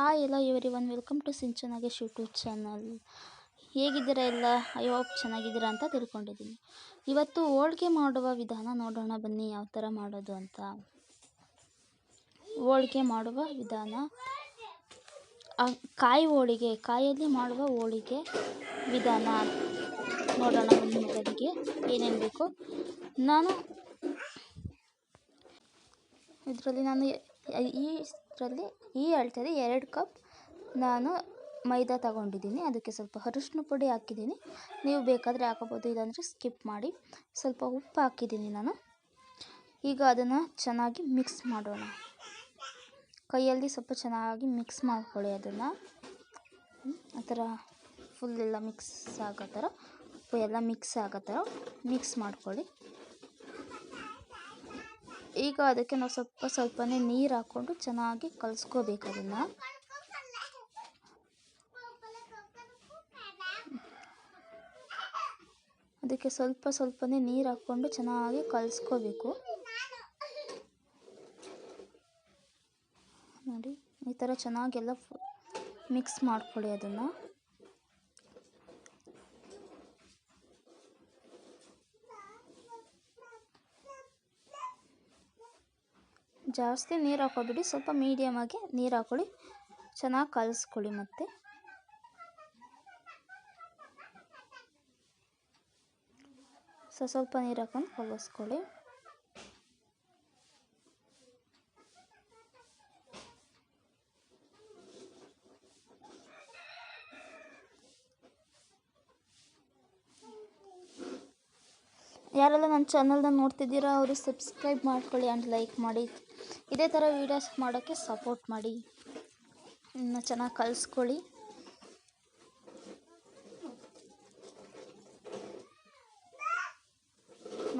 Hi ಎಲ್ಲ ಇವರಿ one welcome to ಸಿಂಚನಾಗೇಶ್ YouTube channel ಹೇಗಿದ್ದೀರಾ ಎಲ್ಲ? ಐ ಹೋಪ್ ಚೆನ್ನಾಗಿದ್ದೀರಾ ಅಂತ ತಿಳ್ಕೊಂಡಿದ್ದೀನಿ. ಇವತ್ತು ಹೋಳ್ಗೆ ಮಾಡುವ ವಿಧಾನ ನೋಡೋಣ ಬನ್ನಿ ಯಾವ ಥರ ಮಾಡೋದು ಅಂತ. ಹೋಳ್ಗೆ ಮಾಡುವ ವಿಧಾನ ಆ, ಕಾಯಿ ಹೋಳಿಗೆ ಕಾಯಲ್ಲಿ ಮಾಡುವ ಹೋಳಿಗೆ ವಿಧಾನ ನೋಡೋಣ ಬನ್ನಿ ಮೊದಲಿಗೆ ಏನೇನು ಬೇಕು. ನಾನು ಇದರಲ್ಲಿ ನಾನು ಈ ಇದರಲ್ಲಿ ಈ ಅಳತೆಯಲ್ಲಿ ಎರಡು ಕಪ್ ನಾನು ಮೈದಾ ತಗೊಂಡಿದ್ದೀನಿ. ಅದಕ್ಕೆ ಸ್ವಲ್ಪ ಅರಿಶಿನ ಪುಡಿ ಹಾಕಿದ್ದೀನಿ. ನೀವು ಬೇಕಾದರೆ ಹಾಕೋಬೋದು, ಇಲ್ಲಾಂದರೆ ಸ್ಕಿಪ್ ಮಾಡಿ. ಸ್ವಲ್ಪ ಉಪ್ಪು ಹಾಕಿದ್ದೀನಿ ನಾನು. ಈಗ ಅದನ್ನು ಚೆನ್ನಾಗಿ ಮಿಕ್ಸ್ ಮಾಡೋಣ. ಕೈಯಲ್ಲಿ ಸ್ವಲ್ಪ ಚೆನ್ನಾಗಿ ಮಿಕ್ಸ್ ಮಾಡ್ಕೊಳ್ಳಿ ಅದನ್ನು. ಆ ಥರ ಫುಲ್ ಎಲ್ಲ ಮಿಕ್ಸ್ ಆಗೋ ಥರ, ಉಪ್ಪು ಎಲ್ಲ ಮಿಕ್ಸ್ ಆಗೋ ಥರ ಮಿಕ್ಸ್ ಮಾಡ್ಕೊಳ್ಳಿ. ಈಗ ಅದಕ್ಕೆ ನಾವು ಸ್ವಲ್ಪ ಸ್ವಲ್ಪನೇ ನೀರು ಹಾಕ್ಕೊಂಡು ಚೆನ್ನಾಗಿ ಕಲಿಸ್ಕೋಬೇಕು ಅದನ್ನು. ಅದಕ್ಕೆ ಸ್ವಲ್ಪ ಸ್ವಲ್ಪನೇ ನೀರು ಹಾಕ್ಕೊಂಡು ಚೆನ್ನಾಗಿ ಕಲಿಸ್ಕೋಬೇಕು. ನೋಡಿ, ಈ ಥರ ಚೆನ್ನಾಗೆಲ್ಲ ಮಿಕ್ಸ್ ಮಾಡ್ಕೊಳ್ಳಿ ಅದನ್ನು. ಜಾಸ್ತಿ ನೀರು ಹಾಕೋಬಿಡಿ. ಸ್ವಲ್ಪ ಮೀಡಿಯಮಾಗಿ ನೀರು ಹಾಕೊಳ್ಳಿ. ಚೆನ್ನಾಗಿ ಕಲಿಸ್ಕೊಳ್ಳಿ ಮತ್ತೆ. ಸ್ವಲ್ಪ ನೀರು ಹಾಕೊಂಡು ಕಲಿಸ್ಕೊಳ್ಳಿ ಯಾರೆಲ್ಲ ನನ್ನ ಚಾನಲ್ನ ನೋಡ್ತಿದ್ದೀರಾ, ಅವರು ಸಬ್ಸ್ಕ್ರೈಬ್ ಮಾಡ್ಕೊಳ್ಳಿ ಆ್ಯಂಡ್ ಲೈಕ್ ಮಾಡಿ. ಇದೇ ಥರ ವೀಡಿಯೋಸ್ ಮಾಡೋಕ್ಕೆ ಸಪೋರ್ಟ್ ಮಾಡಿ. ಇನ್ನು ಚೆನ್ನಾಗಿ ಕಲಿಸ್ಕೊಳ್ಳಿ.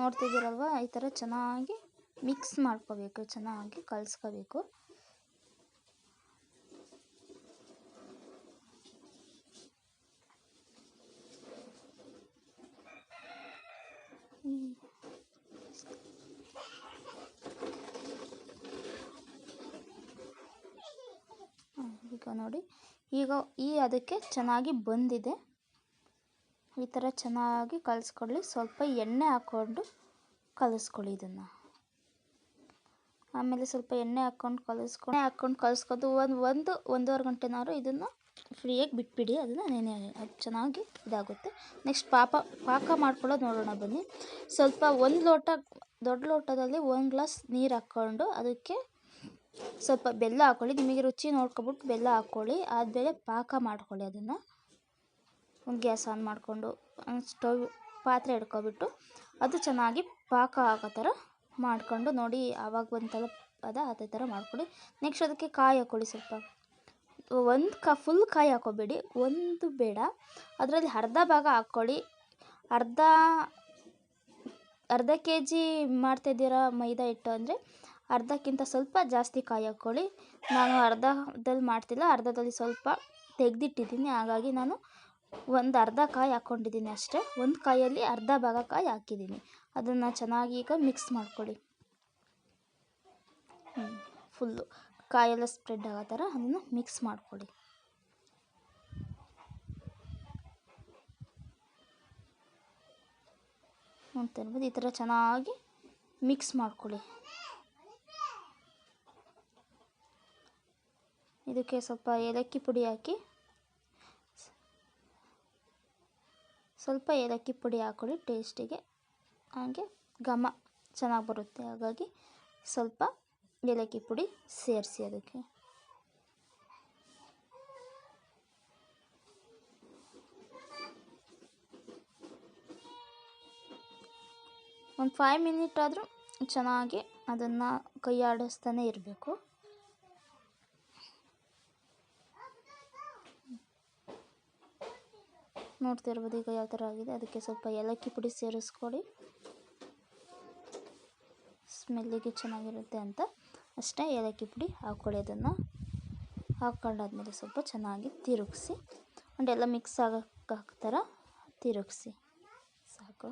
ನೋಡ್ತಿದ್ದೀರಲ್ವ? ಈ ಥರ ಚೆನ್ನಾಗಿ ಮಿಕ್ಸ್ ಮಾಡ್ಕೋಬೇಕು, ಚೆನ್ನಾಗಿ ಕಲಿಸ್ಕೋಬೇಕು. ಈಗ ನೋಡಿ. ಈಗ ಈ ಅದಕ್ಕೆ ಚೆನ್ನಾಗಿ ಬಂದಿದೆ. ಈ ಥರ ಚೆನ್ನಾಗಿ ಕಲಿಸ್ಕೊಳ್ಳಿ. ಸ್ವಲ್ಪ ಎಣ್ಣೆ ಹಾಕ್ಕೊಂಡು ಕಲಿಸ್ಕೊಳ್ಳಿ ಇದನ್ನು. ಆಮೇಲೆ ಸ್ವಲ್ಪ ಎಣ್ಣೆ ಹಾಕ್ಕೊಂಡು ಕಲಿಸ್ಕೊಂಡು ಹಾಕ್ಕೊಂಡು ಕಲಿಸ್ಕೊಂಡು ಒಂದು ಒಂದು, ಒಂದೂವರೆ ಗಂಟೆನಾದ್ರು ಇದನ್ನು ಫ್ರೀಯಾಗಿ ಬಿಟ್ಬಿಡಿ. ಅದನ್ನು ನೆನೆ, ಅದು ಚೆನ್ನಾಗಿ ಇದಾಗುತ್ತೆ. ನೆಕ್ಸ್ಟ್ ಪಾಪ, ಪಾಕ ಮಾಡ್ಕೊಳ್ಳೋದು ನೋಡೋಣ ಬನ್ನಿ. ಸ್ವಲ್ಪ ಒಂದು ಲೋಟ, ದೊಡ್ಡ ಲೋಟದಲ್ಲಿ ಒಂದು ಗ್ಲಾಸ್ ನೀರು ಹಾಕ್ಕೊಂಡು ಅದಕ್ಕೆ ಸ್ವಲ್ಪ ಬೆಲ್ಲ ಹಾಕ್ಕೊಳ್ಳಿ ನಿಮಗೆ ರುಚಿ ನೋಡ್ಕೊಬಿಟ್ಟು ಬೆಲ್ಲ ಹಾಕ್ಕೊಳ್ಳಿ ಆದಮೇಲೆ ಪಾಕ ಮಾಡ್ಕೊಳ್ಳಿ ಅದನ್ನು. ಒಂದು ಗ್ಯಾಸ್ ಆನ್ ಮಾಡಿಕೊಂಡು ಸ್ಟವ್ ಪಾತ್ರೆ ಹಿಡ್ಕೊಬಿಟ್ಟು ಅದು ಚೆನ್ನಾಗಿ ಪಾಕ ಆಗೋ ಥರ ಮಾಡಿಕೊಂಡು ನೋಡಿ ಆವಾಗ ಬಂತಲ್ಲ ಅದ ಅದೇ ಥರ ಮಾಡ್ಕೊಳ್ಳಿ. ನೆಕ್ಸ್ಟ್ ಅದಕ್ಕೆ ಕಾಯಿ ಹಾಕ್ಕೊಳ್ಳಿ ಸ್ವಲ್ಪ. ಒಂದು ಕ ಫುಲ್ ಕಾಯಿ ಹಾಕೋಬೇಡಿ. ಒಂದು ಬೇಡ. ಅದರಲ್ಲಿ ಅರ್ಧ ಭಾಗ ಹಾಕ್ಕೊಳ್ಳಿ. ಅರ್ಧ ಅರ್ಧ ಕೆ ಜಿ ಮಾಡ್ತಾಯಿದ್ದೀರಾ ಮೈದಾ ಹಿಟ್ಟು ಅಂದರೆ ಅರ್ಧಕ್ಕಿಂತ ಸ್ವಲ್ಪ ಜಾಸ್ತಿ ಕಾಯಿ ಹಾಕ್ಕೊಳ್ಳಿ ನಾನು ಅರ್ಧದಲ್ಲಿ ಮಾಡ್ತಿಲ್ಲ, ಅರ್ಧದಲ್ಲಿ ಸ್ವಲ್ಪ ತೆಗೆದಿಟ್ಟಿದ್ದೀನಿ. ಹಾಗಾಗಿ ನಾನು ಒಂದು ಅರ್ಧ ಕಾಯಿ ಹಾಕ್ಕೊಂಡಿದ್ದೀನಿ ಅಷ್ಟೇ. ಒಂದು ಕಾಯಲ್ಲಿ ಅರ್ಧ ಭಾಗ ಕಾಯಿ ಹಾಕಿದ್ದೀನಿ. ಅದನ್ನು ಚೆನ್ನಾಗಿ ಈಗ ಮಿಕ್ಸ್ ಮಾಡ್ಕೊಳ್ಳಿ. ಫುಲ್ಲು ಕಾಯೆಲ್ಲ ಸ್ಪ್ರೆಡ್ ಆಗೋ ಥರ ಅದನ್ನು ಮಿಕ್ಸ್ ಮಾಡ್ಕೊಳ್ಳಿ. ಅಂತ ಹೇಳ್ಬೋದು ಈ ಥರ ಚೆನ್ನಾಗಿ ಮಿಕ್ಸ್ ಮಾಡ್ಕೊಳ್ಳಿ. ಇದಕ್ಕೆ ಸ್ವಲ್ಪ ಏಲಕ್ಕಿ ಪುಡಿ ಹಾಕಿ, ಸ್ವಲ್ಪ ಏಲಕ್ಕಿ ಪುಡಿ ಹಾಕೊಳ್ಳಿ ಟೇಸ್ಟಿಗೆ ಹಾಗೆ ಘಮ ಚೆನ್ನಾಗಿ ಬರುತ್ತೆ. ಹಾಗಾಗಿ ಸ್ವಲ್ಪ ಏಲಕ್ಕಿ ಪುಡಿ ಸೇರಿಸಿ ಅದಕ್ಕೆ. ಒಂದು ಫೈವ್ ಮಿನಿಟ್ ಆದರೂ ಚೆನ್ನಾಗಿ ಅದನ್ನು ಕೈ ಆಡಿಸ್ತಾನೆ ಇರಬೇಕು. ನೋಡ್ತಿರ್ಬೋದು ಈಗ ಯಾವ ಥರ ಆಗಿದೆ. ಅದಕ್ಕೆ ಸ್ವಲ್ಪ ಏಲಕ್ಕಿ ಪುಡಿ ಸೇರಿಸ್ಕೊಳ್ಳಿ ಸ್ಮೆಲ್ಲಿಗೆ ಚೆನ್ನಾಗಿರುತ್ತೆ ಅಂತ. ಅಷ್ಟೇ ಏಲಕ್ಕಿ ಪುಡಿ ಹಾಕ್ಕೊಳ್ಳಿ ಅದನ್ನು ಹಾಕ್ಕೊಂಡಾದ್ಮೇಲೆ ಸ್ವಲ್ಪ ಚೆನ್ನಾಗಿ ತಿರುಗಿಸಿ ಒಂದೆಲ್ಲ ಮಿಕ್ಸ್ ಆಗಕ್ಕೆ ಥರ ತಿರುಗಿಸಿ. ಸಾಕು.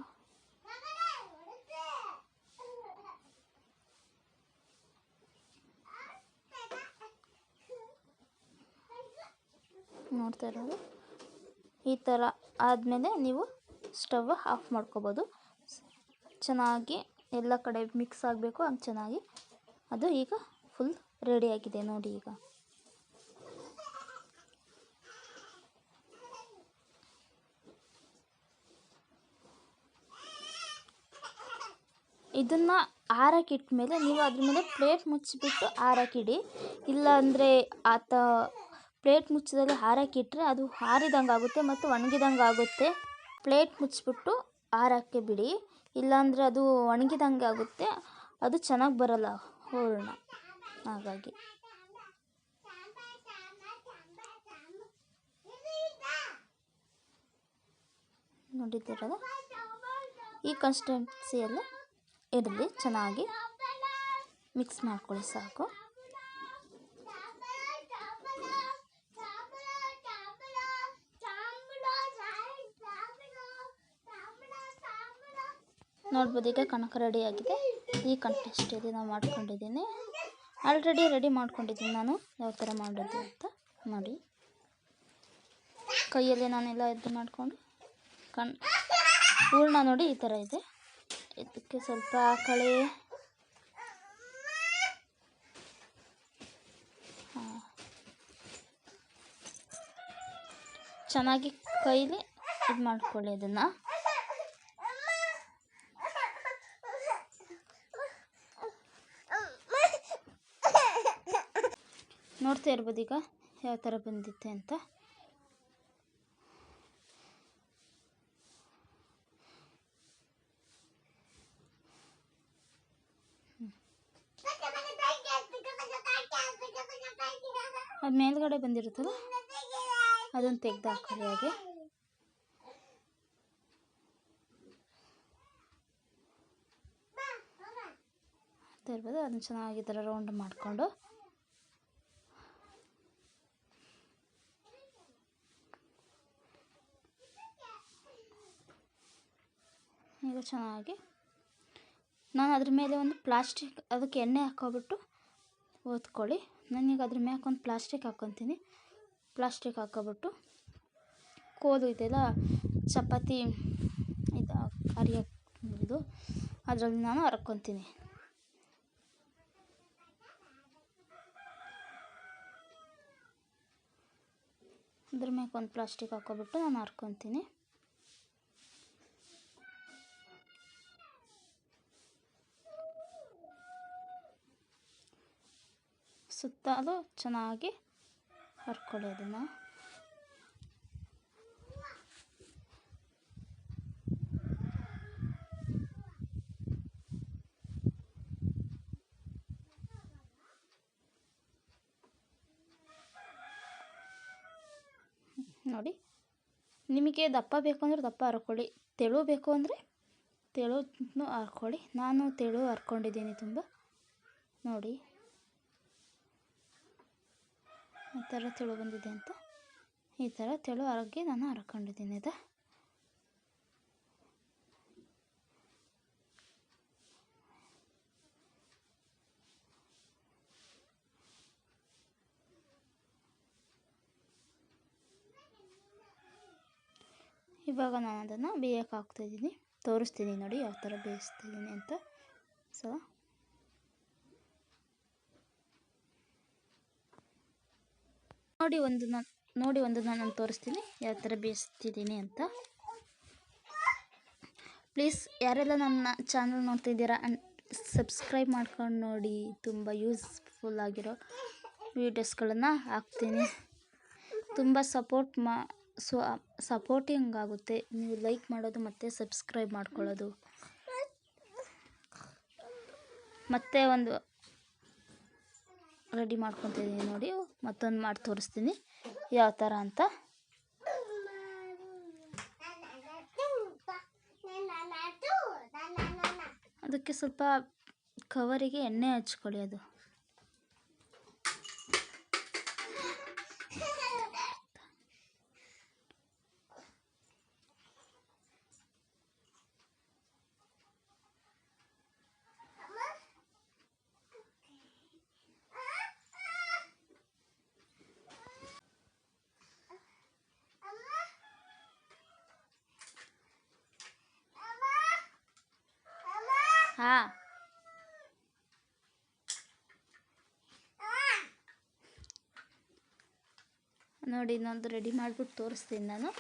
ನೋಡ್ತಾ ಇರೋದು? ಈ ಥರ ಆದಮೇಲೆ ನೀವು ಸ್ಟವ್ ಆಫ್ ಮಾಡ್ಕೋಬೋದು. ಚೆನ್ನಾಗಿ ಎಲ್ಲ ಕಡೆ ಮಿಕ್ಸ್ ಆಗಬೇಕು ಹಂಗೆ ಚೆನ್ನಾಗಿ. ಅದು ಈಗ ಫುಲ್ ರೆಡಿಯಾಗಿದೆ ನೋಡಿ ಈಗ. ಇದನ್ನು ಆರಕ್ಕಿಟ್ಟ ಮೇಲೆ ನೀವು ಅದ್ರ ಮೇಲೆ ಪ್ಲೇಟ್ ಮುಚ್ಚಿಬಿಟ್ಟು ಆರಕ್ಕಿಡಿ. ಇಲ್ಲಾಂದರೆ ಆತ ಪ್ಲೇಟ್ ಮುಚ್ಚದಲ್ಲಿ ಇಟ್ಟರೆ ಅದು ಹಾರಿದಂಗೆ ಆಗುತ್ತೆ ಮತ್ತು ಒಣಗಿದಂಗೆ ಆಗುತ್ತೆ ಪ್ಲೇಟ್ ಮುಚ್ಚಿಬಿಟ್ಟು ಆರಕ್ಕೆ ಬಿಡಿ. ಇಲ್ಲಾಂದರೆ ಅದು ಒಣಗಿದಂಗೆ ಆಗುತ್ತೆ ಅದು ಚೆನ್ನಾಗಿ ಬರಲ್ಲ. ಹೂರಣ. ಹಾಗಾಗಿ. ನೋಡಿದ್ದೀರಲ್ಲ? ಈ ಕನ್ಸ್ಟೆನ್ಸಿಯಲ್ಲಿ ಇರಲಿ ಚೆನ್ನಾಗಿ ಮಿಕ್ಸ್ ಮಾಡ್ಕೊಳ್ಳಿ ಸಾಕು. ನೋಡ್ಬೋದು, ಈಗ ಕಣಕ ರೆಡಿ ಆಗಿದೆ. ಈ ಕಂಟೆಸ್ಟಲ್ಲಿ ನಾವು ಮಾಡ್ಕೊಂಡಿದ್ದೀನಿ. ಆಲ್ರೆಡಿ ರೆಡಿ ಮಾಡ್ಕೊಂಡಿದ್ದೀನಿ ನಾನು. ಯಾವ ಥರ ಮಾಡೋದು ಅಂತ ನೋಡಿ. ಕೈಯಲ್ಲಿ ನಾನೆಲ್ಲ ಇದು ಮಾಡಿಕೊಂಡು, ಕಣ್ ಹೂರ್ಣ ನೋಡಿ ಈ ಥರ ಇದೆ. ಇದಕ್ಕೆ ಸ್ವಲ್ಪ ಕಳೆ. ಚೆನ್ನಾಗಿ ಕೈಲಿ ಇದು ಮಾಡ್ಕೊಳ್ಳಿ ಅದನ್ನು. ನೋಡ್ತಾ ಇರ್ಬೋದು ಈಗ ಯಾವ ಥರ ಬಂದಿತ್ತೆ ಅಂತ. ಅದು ಮೇಲ್ಗಡೆ ಬಂದಿರುತ್ತಲ್ಲ? ಅದನ್ನು ತೆಗೆದು ಹಾಕೊಳ್ಳಿ ಹಾಗೆ. ಇರ್ಬೋದು, ಅದನ್ನು ಚೆನ್ನಾಗಿ ರೌಂಡ್ ಮಾಡಿಕೊಂಡು. ಈಗ ಚೆನ್ನಾಗಿ ನಾನು ಅದ್ರ ಮೇಲೆ ಒಂದು ಪ್ಲಾಸ್ಟಿಕ್ ಅದಕ್ಕೆ ಎಣ್ಣೆ ಹಾಕ್ಕೊಬಿಟ್ಟು ನಾನು ಈಗ ಅದ್ರ ಮ್ಯಾಕೆ ಒಂದು ಪ್ಲಾಸ್ಟಿಕ್ ಹಾಕ್ಕೊತೀನಿ. ಪ್ಲಾಸ್ಟಿಕ್ ಹಾಕ್ಕೊಬಿಟ್ಟು ಕೋದು ಇದೆಯಲ್ಲ ಚಪಾತಿ ಇದು ಅರಿಯೋದು ಅದರಲ್ಲಿ ನಾನು ಹರ್ಕೊತೀನಿ ಅದ್ರ ಮ್ಯಾಕೆ ಒಂದು ಪ್ಲಾಸ್ಟಿಕ್ ಹಾಕ್ಕೊಬಿಟ್ಟು ನಾನು ಹರ್ಕೊತೀನಿ ಸುತ್ತಲೂ ಚೆನ್ನಾಗಿ ಹರ್ಕೊಳ್ಳಿ ಅದನ್ನು ನೋಡಿ, ನಿಮಗೆ ದಪ್ಪ ಬೇಕು ಅಂದರೆ ದಪ್ಪ ಹರ್ಕೊಳ್ಳಿ, ತೆಳು ಬೇಕು ಅಂದರೆ ತೆಳು ಹರ್ಕೊಳ್ಳಿ. ನಾನು ತೆಳು ಹರ್ಕೊಂಡಿದ್ದೀನಿ ತುಂಬ. ನೋಡಿ. ಈ ಥರ ತೆಳು ಬಂದಿದೆ ಅಂತ. ಈ ಥರ ತೆಳು ಹರಗಿ ನಾನು ಹರ್ಕೊಂಡಿದ್ದೀನಿ ಇದು. ಇವಾಗ ನಾನು ಅದನ್ನು ಬೇಯಕ್ಕೆ ಹಾಕ್ತಾಯಿದ್ದೀನಿ ತೋರಿಸ್ತೀನಿ ನೋಡಿ ಯಾವ ಥರ ಬೇಯಿಸ್ತಿದ್ದೀನಿ ಅಂತ. ಸೊ ನೋಡಿ ಒಂದು ನಾನು ನೋಡಿ ಒಂದು ನಾನು ತೋರಿಸ್ತೀನಿ. ಯಾವ ಥರ ಬೇಯಿಸ್ತಿದ್ದೀನಿ ಅಂತ. ಪ್ಲೀಸ್, ಯಾರೆಲ್ಲ ನನ್ನ ಚಾನಲ್ ನೋಡ್ತಿದ್ದೀರಾ ಅಂಡ್ ಸಬ್ಸ್ಕ್ರೈಬ್ ಮಾಡ್ಕೊಂಡು ನೋಡಿ. ತುಂಬ ಯೂಸ್ಫುಲ್ ಆಗಿರೋ ವೀಡಿಯೋಸ್ಗಳನ್ನು ಹಾಕ್ತೀನಿ. ತುಂಬ ಸಪೋರ್ಟ್ ಮಾ, ಸೊ, ಸಪೋರ್ಟಿಂಗ್ ಆಗುತ್ತೆ. ನೀವು ಲೈಕ್ ಮಾಡೋದು ಮತ್ತು ಸಬ್ಸ್ಕ್ರೈಬ್ ಮಾಡ್ಕೊಳ್ಳೋದು. ಮತ್ತೆ ಒಂದು ರೆಡಿ ಮಾಡ್ಕೊತಿದ್ದೀನಿ ನೋಡಿ. ಮತ್ತೊಂದು ಮಾಡಿ ತೋರಿಸ್ತೀನಿ. ಯಾವ ಥರ ಅಂತ. ಅದಕ್ಕೆ ಸ್ವಲ್ಪ ಕವರಿಗೆ ಎಣ್ಣೆ ಹಚ್ಕೊಳ್ಳಿ ಅದು. ನೋಡಿ, ಇನ್ನೊಂದು ರೆಡಿ ಮಾಡಿಬಿಟ್ಟು ತೋರಿಸ್ತೀನಿ ನಾನು.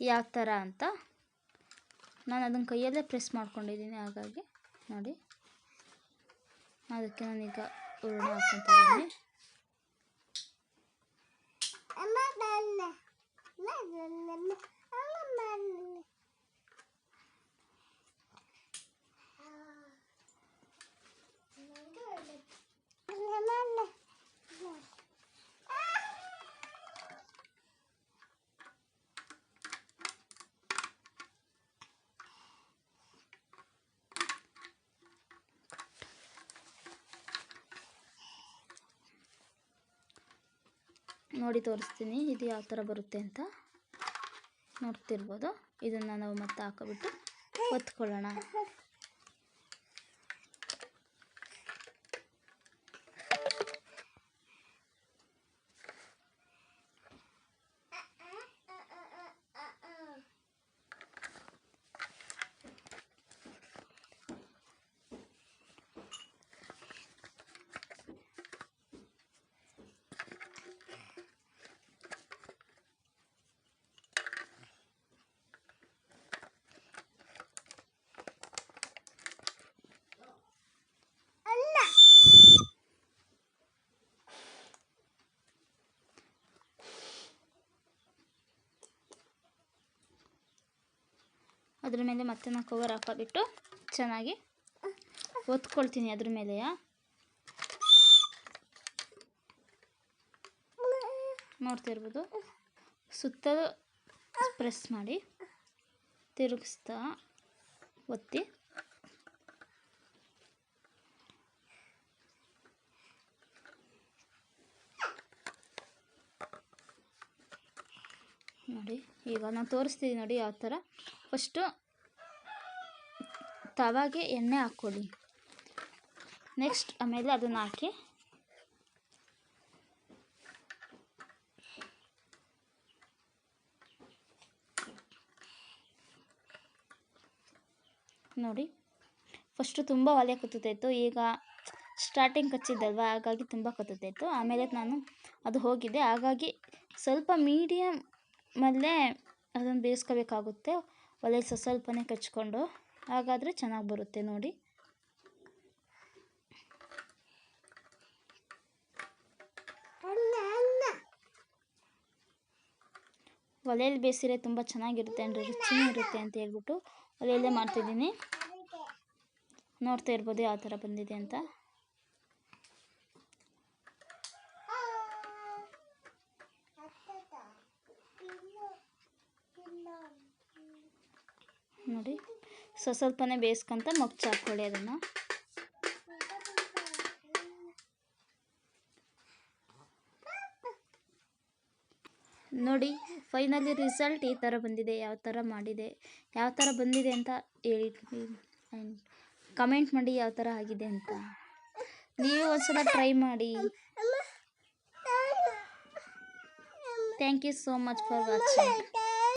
ಯಾವ ಥರ ಅಂತ. ನಾನು ಅದನ್ನು ಕೈಯಲ್ಲೇ ಪ್ರೆಸ್ ಮಾಡ್ಕೊಂಡಿದ್ದೀನಿ ಹಾಗಾಗಿ. ನೋಡಿ. ಅದಕ್ಕೆ ನಾನೀಗ ಹೂರಣ ಹಾಕ್ಕೊತಾ ನೋಡಿ ತೋರಿಸ್ತೀನಿ. ಇದು ಯಾವ ಥರ ಬರುತ್ತೆ ಅಂತ ನೋಡ್ತಿರ್ಬೋದು. ಇದನ್ನು ನಾವು ಮತ್ತೆ ಹಾಕೋಬಿಟ್ಟು ಒತ್ಕೊಳ್ಳೋಣ ಅದ್ರ ಮೇಲೆ ಮತ್ತೆ ನಾನು ಕವರ್ ಹಾಕೋಬಿಟ್ಟು ಚೆನ್ನಾಗಿ ಒತ್ಕೊಳ್ತೀನಿ ಅದ್ರ ಮೇಲೆಯ. ನೋಡ್ತಿರ್ಬೋದು ಸುತ್ತಲೂ ಪ್ರೆಸ್ ಮಾಡಿ ತಿರುಗಿಸ್ತಾ ಒತ್ತಿ. ನೋಡಿ, ಈಗ ನಾನು ತೋರಿಸ್ತೀನಿ ನೋಡಿ ಯಾವ ಥರ ಫಸ್ಟು ತವಾಗೆ ಎಣ್ಣೆ ಹಾಕ್ಕೊಳ್ಳಿ. ನೆಕ್ಸ್ಟ್ ಆಮೇಲೆ ಅದನ್ನು ಹಾಕಿ. ನೋಡಿ ಫಸ್ಟು ತುಂಬ ಒಲೆ ಕತ್ತುತ್ತಾಯಿತ್ತು ಈಗ ಸ್ಟಾರ್ಟಿಂಗ್ ಕಚ್ಚಿದ್ದಲ್ವ? ಹಾಗಾಗಿ ತುಂಬ ಕತ್ತುತ್ತಾಯಿತ್ತು ಆಮೇಲೆ ನಾನು ಅದು ಹೋಗಿದೆ. ಹಾಗಾಗಿ ಸ್ವಲ್ಪ ಮೀಡಿಯಮಲ್ಲೇ ಅದನ್ನು ಬೇಯಿಸ್ಕೋಬೇಕಾಗುತ್ತೆ ಒಲೆ ಸ್ವಸ್ವಲ್ಪನೇ ಸ್ವಲ್ಪನೇ ಕಚ್ಕೊಂಡು ಹಾಗಾದರೆ ಚೆನ್ನಾಗಿ ಬರುತ್ತೆ ನೋಡಿ. ಒಲೆಯಲ್ಲಿ ಬೇಯಿಸಿದ್ರೆ ತುಂಬ ಚೆನ್ನಾಗಿರುತ್ತೆ ಅಂದರೆ ರುಚಿನೂ ಇರುತ್ತೆ ಅಂತ ಹೇಳ್ಬಿಟ್ಟು ಒಲೆಯಲ್ಲೇ ಮಾಡ್ತಿದ್ದೀನಿ. ನೋಡ್ತಾ ಇರ್ಬೋದು ಯಾವ ಥರ ಬಂದಿದೆ ಅಂತ ನೋಡಿ ಸ್ವ ಸ್ವಲ್ಪನೇ ಬೇಯಿಸ್ಕೊಂತ ಮೊಗ್ಚು ಹಾಕ್ಕೊಳ್ಳಿ ಅದನ್ನು. ನೋಡಿ, ಫೈನಲಿ ರಿಸಲ್ಟ್ ಈ ಥರ ಬಂದಿದೆ, ಯಾವ ಥರ ಮಾಡಿದೆ, ಯಾವ ಥರ ಬಂದಿದೆ ಅಂತ ಹೇಳಿ ಕಮೆಂಟ್ ಮಾಡಿ ಯಾವ ಥರ ಆಗಿದೆ ಅಂತ. ನೀವು ಒಂದ್ಸಲ ಟ್ರೈ ಮಾಡಿ. Thank you so much for watching